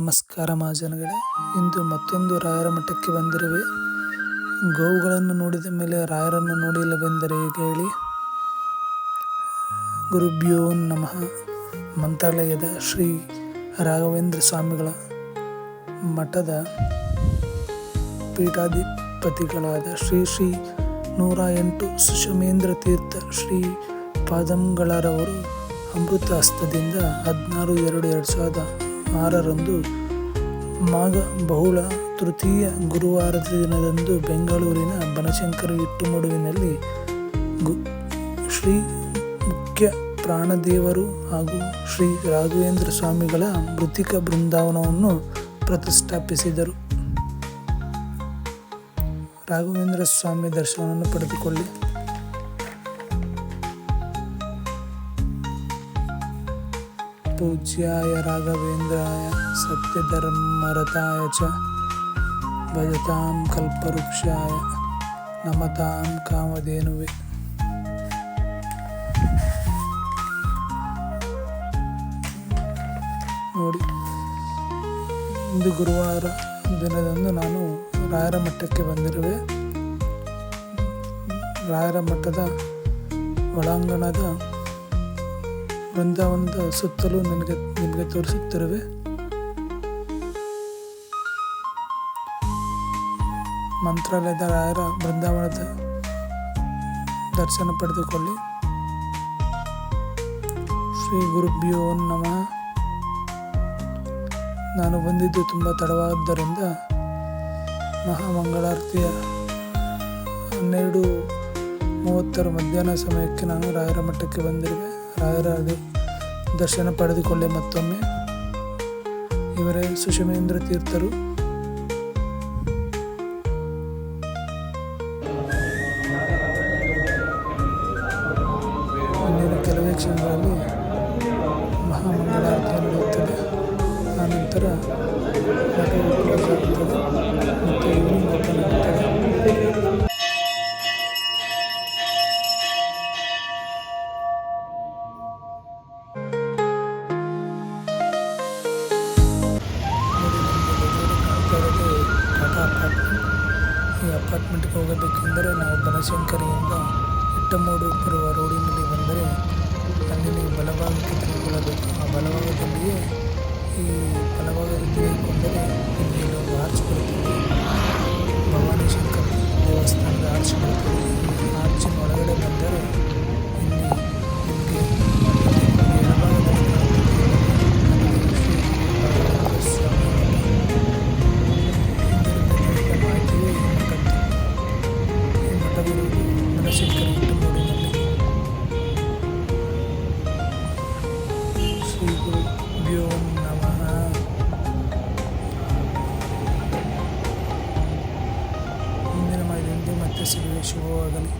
ನಮಸ್ಕಾರ ಮಹಾಜನಗಳೇ ಇಂದು ಮತ್ತೊಂದು ರಾಯರ ಮಠಕ್ಕೆ ಬಂದಿರುವೆ. ಗೋವುಗಳನ್ನು ನೋಡಿದ ಮೇಲೆ ರಾಯರನ್ನು ನೋಡಿಲ್ಲವೆಂದರೆ ಹೇಗೆ ಹೇಳಿ. ಗುರುಭ್ಯೋ ನಮಃ. ಮಂತ್ರಾಲಯದ ಶ್ರೀ ರಾಘವೇಂದ್ರ ಸ್ವಾಮಿಗಳ ಮಠದ ಪೀಠಾಧಿಪತಿಗಳಾದ ಶ್ರೀ ಶ್ರೀ ನೂರ ಎಂಟು ಸುಷಮೇಂದ್ರ ತೀರ್ಥ ಶ್ರೀ ಪಾದಂಗಳರವರು ಅಮೃತ ಹಸ್ತದಿಂದ ಹದಿನಾರು ಎರಡು ಎರಡು ಸಾವಿರದ ಆರರಂದು ಮಾಘ ಬಹುಳ ತೃತೀಯ ಗುರುವಾರದ ದಿನದಂದು ಬೆಂಗಳೂರಿನ ಬನಶಂಕರ ಇಟ್ಟುಮಡುವಿನಲ್ಲಿ ಗು, ಶ್ರೀ ಮುಖ್ಯ ಪ್ರಾಣದೇವರು ಹಾಗೂ ಶ್ರೀ ರಾಘವೇಂದ್ರ ಸ್ವಾಮಿಗಳ ಮೃತಿಕ ಬೃಂದಾವನವನ್ನು ಪ್ರತಿಷ್ಠಾಪಿಸಿದರು. ರಾಘವೇಂದ್ರ ಸ್ವಾಮಿ ದರ್ಶನವನ್ನು ಪಡೆದುಕೊಳ್ಳಿ. पूज्याय राघवेन्द्राय सत्यधर्मरताय च भजतां कल्पवृक्षाय नमतां कामधेनुवे ನೋಡಿ ಇಂದು ಗುರುವಾರ ದಿನದಂದು ನಾನು ರಾಯರ ಮಠಕ್ಕೆ ಬಂದಿರುವೆ ರಾಯರ ಮಠದ ಒಳಾಂಗಣದ ಬೃಂದಾವನದ ಸುತ್ತಲೂ ನನಗೆ, ನಿಮಗೆ ತೋರಿಸುತ್ತಿರುವೆ. ಮಂತ್ರಾಲಯದ ರಾಯರ ಬೃಂದಾವನದ ದರ್ಶನ ಪಡೆದುಕೊಳ್ಳಿ. ಶ್ರೀ ಗುರುಭ್ಯೋ ನಮಃ. ನಾನು ಬಂದಿದ್ದು ತುಂಬ ತಡವಾದ್ದರಿಂದ ಮಹಾಮಂಗಳಾರತಿಯ ಹನ್ನೆರಡು ಮೂವತ್ತರ ಮಧ್ಯಾಹ್ನ ಸಮಯಕ್ಕೆ ನಾನು ರಾಯರ ಮಠಕ್ಕೆ ಬಂದಿರುವೆ. ರಾಯರ ದರ್ಶನ ಪಡೆದುಕೊಳ್ಳಿ ಮತ್ತೊಮ್ಮೆ. ಇವರೇ ಸುಷಮೇಂದ್ರ ತೀರ್ಥರು. ಮುಂದಿನ ಕೆಲವೇ ಕ್ಷಣಗಳಲ್ಲಿ ಅಪಾರ್ಟ್ಮೆಂಟ್ಗೆ ಹೋಗಬೇಕೆಂದರೆ ನಾವು ಬನಶಂಕರಿಯಿಂದ ಇಟ್ಟಮೂಡು ಬರುವ ರೋಡಿನಲ್ಲಿ ಬಂದರೆ ಅಲ್ಲಿ ನೀವು ಬಲಭಾಗಕ್ಕೆ ತಿರುಗಿಕೊಳ್ಳಬೇಕು ಆ ಬಲಭಾಗದಲ್ಲಿಯೇ ಈ ಬಲಭಾಗದಲ್ಲಿ ತಿರುಗಿಕೊಂಡರೆ ಇಲ್ಲಿ ಒಂದು ಆರ್ಚ್ ಮಠವಿರುವುದು ಬನಶಂಕರ ಇಟ್ಟಮೂಡಿನಲ್ಲಿ ಶ್ರೀ ಗುರುಭ್ಯೋ ನಮಃ ಮುಂದಿನ ಮಾಹಿತಿಯೊಂದಿಗೆ ಮತ್ತೆ ಸಿಗುವೆ ಶುಭವಾಗಲಿ